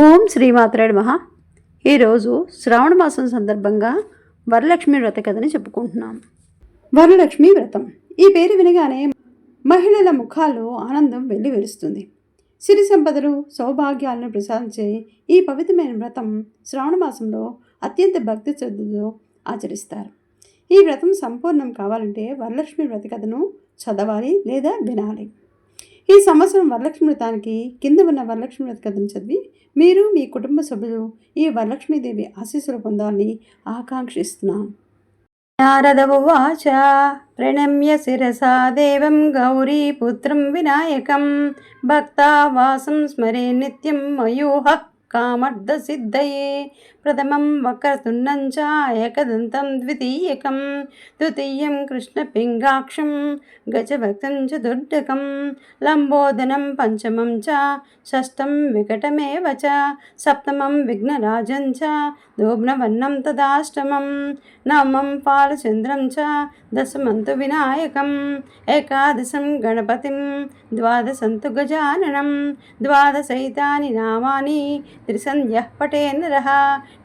ఓం శ్రీమాత్రేడు మహా ఈరోజు శ్రావణ మాసం సందర్భంగా వరలక్ష్మి వ్రత కథని చెప్పుకుంటున్నాం. వరలక్ష్మి వ్రతం. ఈ పేరు వినగానే మహిళల ముఖాల్లో ఆనందం వెళ్ళి వెలుస్తుంది. సిరి సంపదలు సౌభాగ్యాలను ప్రసాదించే ఈ పవిత్రమైన వ్రతం శ్రావణ మాసంలో అత్యంత భక్తి శ్రద్ధతో ఆచరిస్తారు. ఈ వ్రతం సంపూర్ణం కావాలంటే వరలక్ష్మి వ్రత కథను చదవాలి లేదా వినాలి. ఈ సంవత్సరం వరలక్ష్మి వ్రతానికి కింద ఉన్న వరలక్ష్మి వ్రత కథను చదివి మీరు మీ కుటుంబ సభ్యులు ఈ వరలక్ష్మీదేవి ఆశీస్సులు పొందాలని ఆకాంక్షిస్తున్నాం. నారద ఉవాచ ప్రణమ్య శిరసా దేవం గౌరీపుత్రం వినాయకం భక్తావాసం స్మరే నిత్యం మయూహ కామర్ధసిద్ధయే ప్రథమం వక్రతుండం చ ఏకదంతం ద్వితీయకం తృతీయం కృష్ణపింగాక్షం గజభక్తం చతుర్దకం లంబోదనం పంచమం చ షష్టం వికటమేవ చ సప్తమం విఘ్నరాజం చ దోబ్నవర్ణం తదాష్టమం నవమం పాలచంద్రం చ దశమంతు వినాయకం ఏకాదశం గణపతిం ద్వాదశంతు గజాననం ద్వాదశైతాని నామాని త్రిసంధ్యः పటే నరः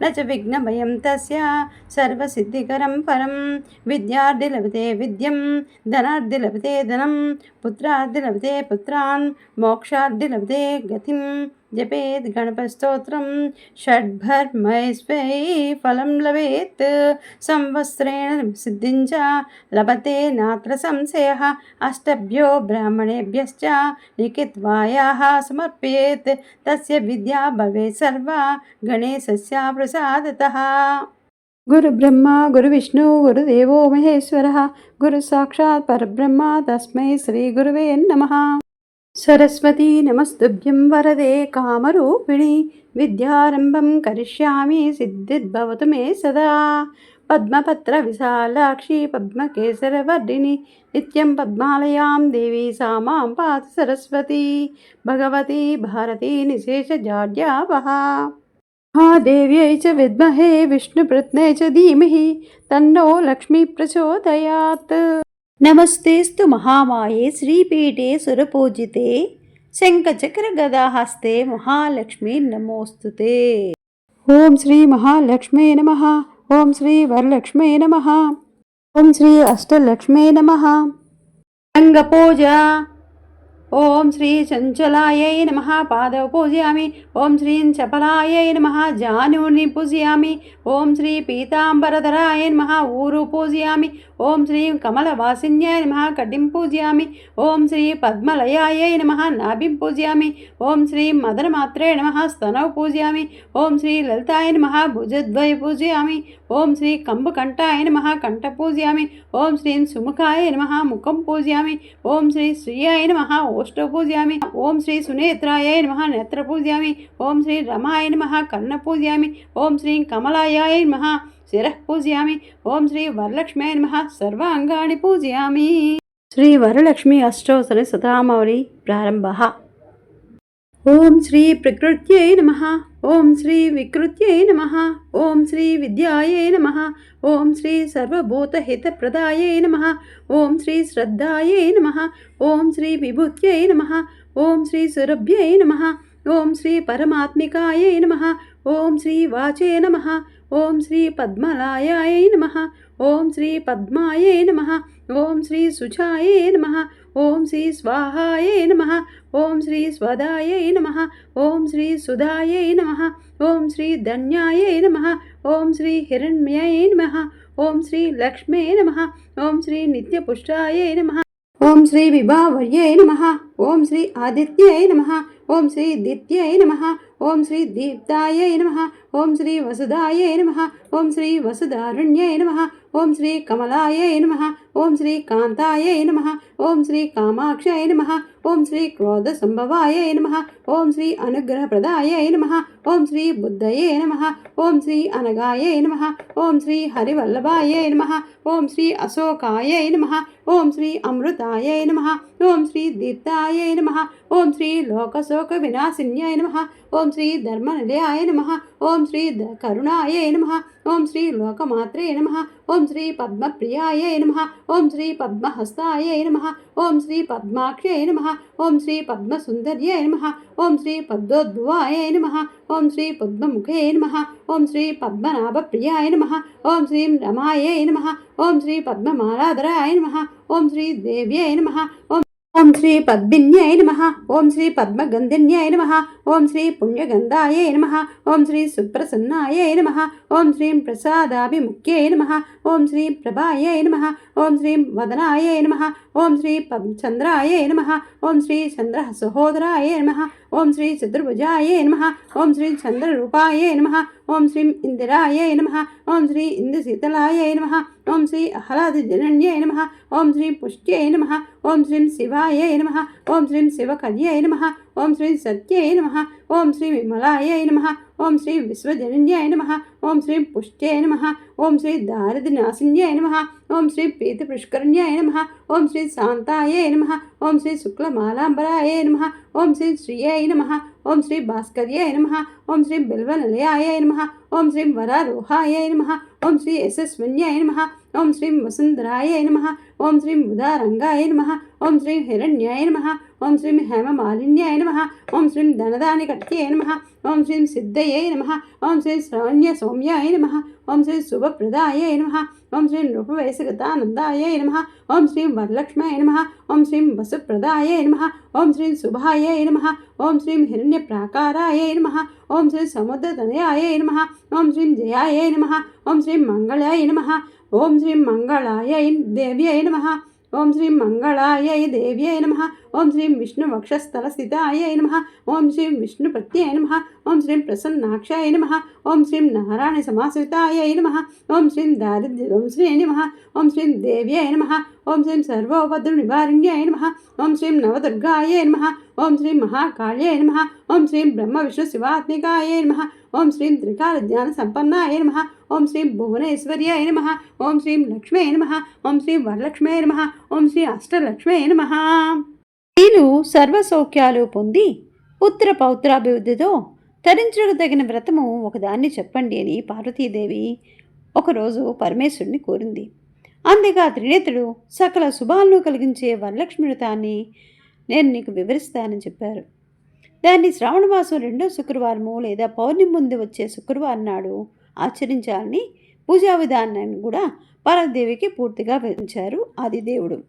నచ విఘ్న భయం తస్య సర్వసిద్ధికరం పరం విద్యార్థి లభతే విద్యం ధనార్థి లభతే ధనం పుత్రార్థి లభతే పుత్రాన్ మోక్షార్థి లభతే గతిం జపేద్ గణపతిస్తోత్రం షడ్భర్మైస్వై ఫలం లభేత్. సంవత్సరేణ సిద్ధించ. లభతే నాత్ర సంశయ. అష్టభ్యో బ్రాహ్మణేభ్యశ్చ. నిఖిత్వాయా సమర్పయేత్. తస్య విద్యా భవే సర్వ. గణేశస్య ప్రసాదత. గురు బ్రహ్మ గురు విష్ణు గురుదేవో మహేశ్వర. గురు సాక్షాత్ పరబ్రహ్మ. తస్మై శ్రీ గురువే నమ. సరస్వతీ నమస్తుభ్యం వరదే కామరూపిణి. విద్యారంభం కరిష్యామి సిద్ధిద్భవతు మే సదా. పద్మపత్ర విశాలాక్షి పద్మకేసరవర్ధిని. నిత్యం పద్మాలయాం దేవీ సామాం పాత సరస్వతి. భగవతి భారతీ నిశేషజాడ్యావహ ఆ దేవ్యై చ విద్మహే విష్ణుప్రత్నే చ ధీమహి. తన్నో లక్ష్మీ ప్రచోదయాత్. నమస్తేస్తు మహామాయే శ్రీపీఠే సురపూజితే శంఖచక్ర గదాహస్తే మహాలక్ష్మి నమోస్తుతే. ఓం శ్రీ మహాలక్ష్మే నమ ఓం శ్రీ వరలక్ష్మే నమ ఓం శ్రీ అష్టలక్ష్మే నమ. అంగపూజ ఓం శ్రీ చంచలాయ నమ పాదవ పూజయామి ఓం శ్రీ చపలాయ నమ జాను పూజయామి ఓం శ్రీ పీతాంబరధరాయ నమ ఊరు పూజయామి ఓం శ్రీం కమలవాసిన్యాయ నమ కడ్డిం పూజయామి ఓం శ్రీ పద్మలయాయ నమ నాభిం పూజయామి ఓం శ్రీ మదనమాత్రే నమ స్తనౌ పూజయామి ఓం శ్రీ లలితాయ నమ భుజద్వయ పూజయామి ఓం శ్రీ కంబకంఠాయ నమ కంఠ పూజయామి ఓం శ్రీ సుముఖాయ నమ ముఖం పూజయామి ఓం శ్రీ శ్రీయాయ నమ ఓష్ట పూజయామి ఓం శ్రీ సునేత్రాయ నమ నేత్ర పూజయామి ఓం శ్రీ రమాయ నమ కర్ణ పూజయామి ఓం శ్రీ కమలాయ నమ శిరః పూజయామి ఓం శ్రీ వరలక్ష్మ్యాయ నమ సర్వాంగాన్ని పూజయామి శ్రీ వరలక్ష్మి అష్టోత్తర శతామౌళి ప్రారంభ ఓం శ్రీ ప్రకృత్యై నమ ఓం శ్రీ వికృత్యై నమ ఓం శ్రీ విద్యాయై నమ ఓం శ్రీ సర్వభూతహితప్రదాయై నమ ఓం శ్రీ శ్రద్ధాయై నమ ఓం శ్రీ విభూత్యై నమ ఓం శ్రీ సురభ్యై నమ ఓం శ్రీ పరమాత్మికాయై నమ ఓం శ్రీ వాచే నమ ఓం శ్రీ పద్మలాయాయ నమ ఓం శ్రీ పద్మాయే నమ ఓం శ్రీ శుచాయే నమ ఓం శ్రీ స్వాహాయే నమ ఓం శ్రీ స్వదాయై నమ ఓం శ్రీ సుధాయై నమ ఓం శ్రీ ధన్యాయై నమ ఓం శ్రీ హిరణ్మ్యై నమ ఓం శ్రీ లక్ష్మే నమ ఓం శ్రీ నిత్యపుష్టాయై నమ ఓం శ్రీ విభావర్యై నమ. ఓం శ్రీ ఆదిత్యై నమ. ఓం శ్రీ దిత్యై నమ. ఓం శ్రీ దీప్తాయై నమ. ఓం శ్రీ వసుదాయై నమ. ఓం శ్రీ వసుదారుణ్యై నమ. ఓం శ్రీ కమలాయై నమ. ఓం శ్రీ కాంతాయై నమ ఓం శ్రీ కామాక్షయ నమ ఓం శ్రీ క్రోధ సంభవాయై నమ ఓం శ్రీ అనుగ్రహప్రదాయై నమ ఓం శ్రీ బుద్ధయే నమ ఓం శ్రీ అనగాయై నమ ఓం శ్రీ హరివల్లభాయై నమ ఓం శ్రీ అశోకాయై నమ ఓం శ్రీ అమృతాయై నమ ఓం శ్రీ దీప్తాయై నమ ఓం శ్రీ లోకశోక వినాశిన్యాయ నమ ఓం శ్రీ ధర్మనిలయాయ నమ ఓం శ్రీ ద కరుణాయ నమ ఓం శ్రీ లోకమాత్రే నమ ఓం శ్రీ పద్మప్రియాయ నమ ఓం శ్రీ పద్మహస్తాయ నమ ఓం శ్రీ పద్మాక్షయ నమ ఓం శ్రీ పద్మసుందర్యై నమ ఓం శ్రీ పద్మోద్భువాయ నమ ఓం శ్రీ పద్మముఖే నమ ఓం శ్రీ పద్మనాభప్రియాయ నమ ఓం శ్రీం రమాయై నమ ఓం శ్రీ పద్మమాలాధరాయ నమ ఓం శ్రీ దేవ్యై నమ ఓం ఓం శ్రీ పద్మిన్యై నమ. ఓం శ్రీ పద్మగంధిన్యై నమ. ఓం శ్రీ పుణ్యగంధాయై నమ. ఓం శ్రీ సుప్రసన్నాయై నమ. ఓం శ్రీం ప్రసాదాభిముఖ్యై నమ. ఓం శ్రీ ప్రభాయై నమ. ఓం శ్రీం వదనాయై నమ. ఓం శ్రీ పద్ నమ ఓం శ్రీ చంద్ర సహోదరాయ నమ ఓం శ్రీ చతుర్భుజాయ నమ ఓం శ్రీ చంద్రరూపాయై నమ ఓం శ్రీం ఇందిరాయ నమ ఓం శ్రీ ఇంద్రశీతలాయై నమ ఓం శ్రీ ఆహ్లాదజనన్యై నమ ఓం శ్రీ పుష్ట్యై నమ ఓం శ్రీం శివాయ నమ ఓం శ్రీం శివకల్యై నమ ఓం శ్రీ సత్యై నమ ఓం శ్రీ విమలాయై నమ ఓం శ్రీ విశ్వజనన్యాయ నమ ఓం శ్రీ పుష్ట్యై నమ ఓం శ్రీ దారిద్ర్యనాశిన్యాయ నమ ఓం శ్రీ పీతపుష్కరణ్యాయ నమ ఓం శ్రీ శాంతాయై నమ ఓం శ్రీ శుక్లమాలాంబరాయ నమ ఓం శ్రీ శ్రీయై నమ ఓం శ్రీ భాస్కర్యాయ నమ ఓం శ్రీ బిల్వనిలయాయ నమ ఓం శ్రీ వరారోహాయ నమ ఓం శ్రీ యశస్విన్యాయ నమ ఓం శ్రీ వసుంధరాయ నమ ఓం శ్రీ ఉదారంగాయ నమ ఓం శ్రీం హిరణ్యాయ నమ ఓం శ్రీం హేమమాలిన్యాయ నమ ఓం శ్రీం ధనదాని కట్యాయ నమ ఓం శ్రీం సిద్ధయే నమ ఓం శ్రీ శ్రవణ్య సౌమ్యాయ నమ ఓం శ్రీ శుభప్రదాయ నమ ఓం శ్రీం నృపవయసగతానందాయ నమ ఓం శ్రీం వరలక్ష్మాయ నమ ఓం శ్రీం వసుప్రదాయ నమ ఓం శ్రీం శుభాయ నమ ఓం శ్రీం హిరణ్యప్రాకారాయ నమ ఓం శ్రీ సముద్రతనయాయ నమ ఓం శ్రీం జయాయ నమ ఓం శ్రీం మంగళాయ నమ ఓం శ్రీం మంగళాయ దేవ్యాయ నమ ఓం శ్రీం మంగళాయై దేవ్యై నమ ఓం శ్రీం విష్ణు వక్షస్థల స్థితాయై నమ ఓం శ్రీం విష్ణు ప్రత్యయ నమ ఓం శ్రీం ప్రసన్నాక్షాయ నమ ఓం శ్రీం నారాయణ సమాశ్రితాయ నమ ఓం శ్రీం దారిద్ర్యవంశ్రీ నమ ఓం శ్రీం దేవ్యై నమ ఓం శ్రీం సర్వోపద్ర నివారిణ్యాయ నమ ఓం శ్రీం నవదుర్గాయ నమ ఓం శ్రీం మహాకాళ్యాయ నమ ఓం శ్రీం బ్రహ్మ విష్ణు శివాత్మికాయ నమ ఓం శ్రీం త్రికాల జ్ఞాన సంపన్నాయ నమ ఓం భువనేశ్వర్య భువనేశ్వర్యాయ నమ. ఓం శ్రీం లక్ష్మీ నమ. ఓం శ్రీ వరలక్ష్మీ నమ. ఓం శ్రీ అష్టలక్ష్మీ నమ. స్త్రీలు సర్వసౌఖ్యాలు పొంది పుత్ర పౌత్రాభివృద్ధితో తరించుకు తగిన వ్రతము ఒకదాన్ని చెప్పండి అని పార్వతీదేవి ఒకరోజు పరమేశ్వరుని కోరింది. అందుకే త్రినేతుడు సకల శుభాలను కలిగించే వరలక్ష్మి వ్రతాన్ని నేను నీకు వివరిస్తానని చెప్పారు. దాన్ని శ్రావణ మాసం రెండో శుక్రవారము లేదా పౌర్ణమి ముందు వచ్చే శుక్రవారం నాడు ఆచరించాలని పూజా విధానాన్ని కూడా పార్వదేవికి పూర్తిగా వివరించారు ఆదిదేవుడు.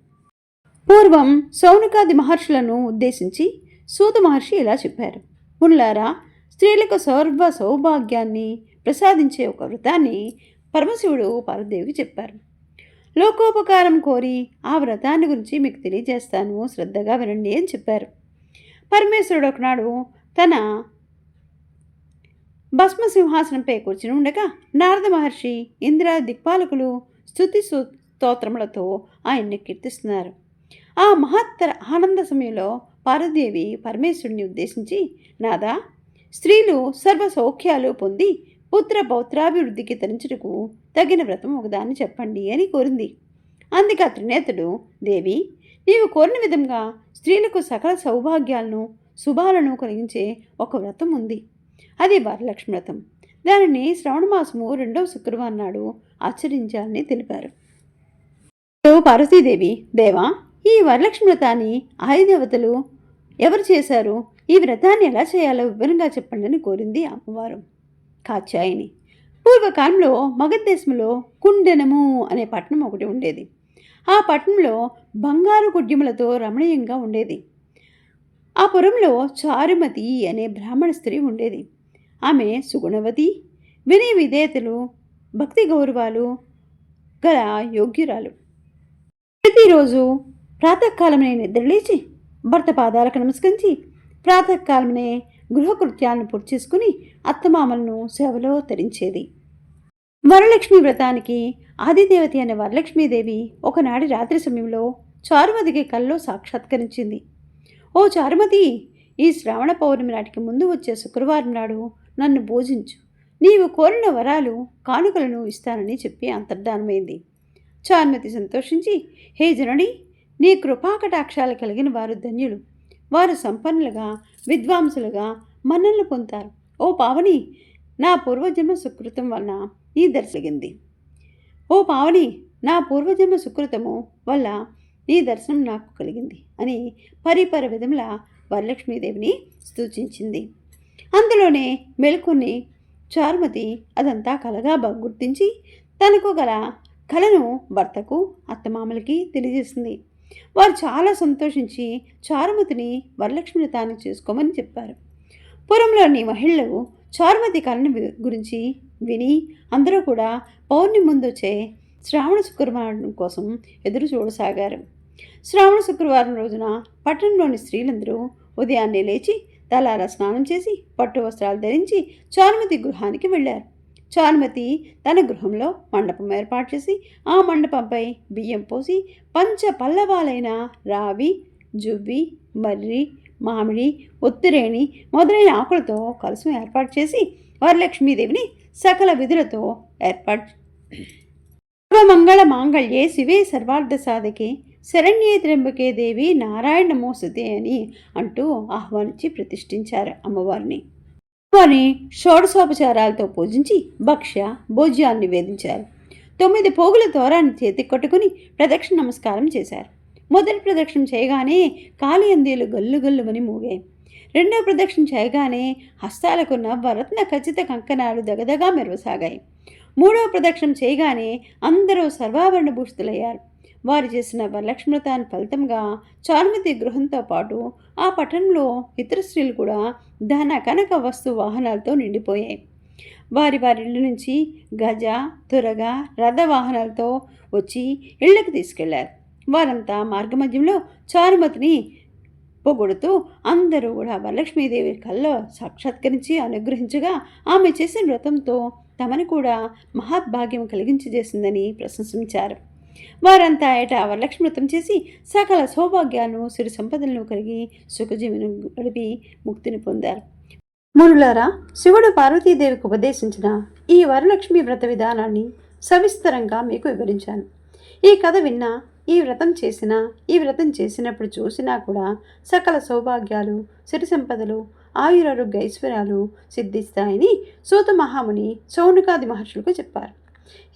పూర్వం సౌనకాది మహర్షులను ఉద్దేశించి సూత మహర్షి ఇలా చెప్పారు. ముల్లారా స్త్రీలకు సర్వ సౌభాగ్యాన్ని ప్రసాదించే ఒక వ్రతాన్ని పరమశివుడు పార్వదేవికి చెప్పారు. లోకోపకారం కోరి ఆ వ్రతాన్ని గురించి మీకు తెలియజేస్తాను శ్రద్ధగా వినండి అని చెప్పారు. పరమేశ్వరుడు ఒకనాడు తన భస్మ సింహాసనంపై కూర్చుని ఉండగా నారద మహర్షి ఇంద్ర దిక్పాలకులు స్థుతి స్తోత్రములతో ఆయన్ని కీర్తిస్తున్నారు. ఆ మహత్తర ఆనంద సమయంలో పార్వదేవి పరమేశ్వరుని ఉద్దేశించి నాదా స్త్రీలు సర్వ సౌఖ్యాలు పొంది పుత్ర పౌత్రాభివృద్ధికి తరించుటకు తగిన వ్రతం ఒకదాన్ని చెప్పండి అని కోరింది. అందుకే ఆ త్రినేతుడు దేవి నీవు కోరిన విధంగా స్త్రీలకు సకల సౌభాగ్యాలను శుభాలను కలిగించే ఒక వ్రతం ఉంది. అది వరలక్ష్మి వ్రతం దానిని శ్రవణ మాసము రెండవ శుక్రవారం నాడు ఆచరించాలని తెలిపారు. పార్వతీదేవి దేవా ఈ వరలక్ష్మి వ్రతాన్ని ఆయుదేవతలు ఎవరు చేశారు? ఈ వ్రతాన్ని ఎలా చేయాలో వివరంగా చెప్పండి అని కోరింది అమ్మవారు. కాచాయిని పూర్వకాలంలో మగధదేశంలో కుండెనము అనే పట్టణం ఒకటి ఉండేది. ఆ పట్టణంలో బంగారు కుడ్యములతో రమణీయంగా ఉండేది. ఆ పురంలో చారుమతి అనే బ్రాహ్మణ స్త్రీ ఉండేది. ఆమె సుగుణవతి వినయ విధేయతలు భక్తి గౌరవాలు గల యోగ్యురాలు. ప్రతిరోజు ప్రాతకాలమనే నిద్రలేచి భర్త పాదాలకు నమస్కరించి ప్రాతకాలమనే గృహకృత్యాలను పూర్తి చేసుకుని అత్తమామలను సేవలో తరించేది. వరలక్ష్మి వ్రతానికి ఆదిదేవతి అనే వరలక్ష్మీదేవి ఒకనాడి రాత్రి సమయంలో చారుమతికి కల్లో సాక్షాత్కరించింది. ఓ చారుమతి ఈ శ్రావణ పౌర్ణమి నాటికి ముందు వచ్చే శుక్రవారం నాడు నన్ను పూజించు నీవు కోరిన వరాలు కానుకలను ఇస్తానని చెప్పి అంతర్ధానమైంది. చార్మతి సంతోషించి హే జనని నీ కృపాకటాక్షాలు కలిగిన వారు ధన్యులు. వారు సంపన్నులుగా విద్వాంసులుగా మన్ననలు పొందుతారు. ఓ పావని నా పూర్వజన్మ సుకృతం వలన ఈ దర్శగింది ఓ పావని నా పూర్వజన్మ సుకృతము వల్ల నీ దర్శనం నాకు కలిగింది అని పరిపర విధముల వరలక్ష్మీదేవిని సూచించింది. అందులోనే మెలుకొని చారుమతి అదంతా కలగా గుర్తించి తనకు గల కలను భర్తకు అత్తమామలకి తెలియజేసింది. వారు చాలా సంతోషించి చారుమతిని వరలక్ష్మిని తాను చేసుకోమని చెప్పారు. పురంలోని మహిళలు చారుమతి కళను గురించి విని అందరూ కూడా పౌర్ణమి ముందు వచ్చే శ్రావణ శుక్రవారం కోసం ఎదురు చూడసాగారు. శ్రావణ శుక్రవారం రోజున పట్టణంలోని స్త్రీలందరూ ఉదయాన్నే లేచి తలార స్నానం చేసి పట్టు వస్త్రాలు ధరించి చారుమతి గృహానికి వెళ్ళారు. చారుమతి తన గృహంలో మండపం ఏర్పాటు చేసి ఆ మండపంపై బియ్యం పోసి పంచ పల్లవాలైన రావి జువ్వి మర్రి మామిడి ఒత్తిరేణి మొదలైన ఆకులతో కలసం ఏర్పాటు చేసి వరలక్ష్మీదేవిని సకల విధులతో ఏర్పాటు సర్వమంగళ మాంగళ్యే శివే సర్వార్థ సాధకే శరణ్యే త్ర్యంబకే దేవి నారాయణ నమోస్తుతే అని అంటూ ఆహ్వానించి ప్రతిష్ఠించారు అమ్మవారిని. అమ్మవారిని షోడశోపచారాలతో పూజించి భక్ష్య భోజ్యాన్ని నివేదించారు. తొమ్మిది పోగుల తోరాన్ని చేతి కొట్టుకుని ప్రదక్షిణ నమస్కారం చేశారు. మొదటి ప్రదక్షిణ చేయగానే కాలి అందేలు గల్లు గల్లుమని మూగాయి. రెండవ ప్రదక్షిణ చేయగానే హస్తాలకున్న వరత్న ఖచ్చిత కంకణాలు దగదగా మెరవసాగాయి. మూడవ ప్రదక్షిణ చేయగానే అందరూ సర్వాభరణ భూషితులయ్యారు. వారు చేసిన వరలక్ష్మృతాన్ని ఫలితంగా చారుమతి గృహంతో పాటు ఆ పట్టణంలో ఇతర స్త్రీలు కూడా ధన కనక వస్తు వాహనాలతో నిండిపోయాయి. వారి వారి ఇళ్ళ నుంచి గజ తురగ రథ వాహనాలతో వచ్చి ఇళ్ళకు తీసుకెళ్ళారు. వారంతా మార్గమధ్యంలో చారుమతిని పొగొడుతూ అందరూ కూడా వరలక్ష్మీదేవి కల్లో సాక్షాత్కరించి అనుగ్రహించగా ఆమె చేసిన వ్రతంతో తమను కూడా మహాద్భాగ్యం కలిగించి చేసిందని ప్రశంసించారు. వారంతా ఏటా వరలక్ష్మి వ్రతం చేసి సకల సౌభాగ్యాలను సిరి సంపదలను కలిగి సుఖజీవిని గడిపి ముక్తిని పొందారు. మునులారా శివుడు పార్వతీదేవికి ఉపదేశించిన ఈ వరలక్ష్మి వ్రత విధానాన్ని సవిస్తరంగా మీకు వివరించాను. ఈ కథ విన్నా ఈ వ్రతం చేసినా ఈ వ్రతం చేసినప్పుడు చూసినా కూడా సకల సౌభాగ్యాలు సిరి సంపదలు ఆయురారోగ్య ఐశ్వర్యాలు సిద్ధిస్తాయని సూత మహాముని సౌనుకాది మహర్షులకు చెప్పారు.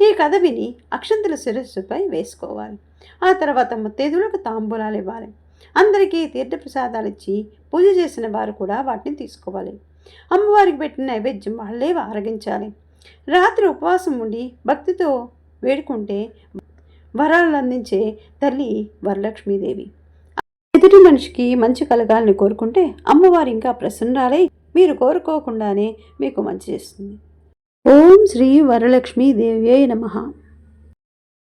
ఈ కథ విని అక్షంతల శిరస్సుపై వేసుకోవాలి. ఆ తర్వాత ముత్తైదులకు తాంబూలాలు ఇవ్వాలి. అందరికీ తీర్థప్రసాదాలు ఇచ్చి పూజ చేసిన వారు కూడా వాటిని తీసుకోవాలి. అమ్మవారికి పెట్టిన నైవేద్యం వాళ్ళే ఆరగించాలి. రాత్రి ఉపవాసం ఉండి భక్తితో వేడుకుంటే వరాలు అందించే తల్లి వరలక్ష్మీదేవి. ఎదుటి మనిషికి మంచి కలగాలని కోరుకుంటే అమ్మవారు ఇంకా ప్రసన్నాలై మీరు కోరుకోకుండానే మీకు మంచి చేస్తుంది. ఓం శ్రీ వరలక్ష్మీ దేవ్యై నమః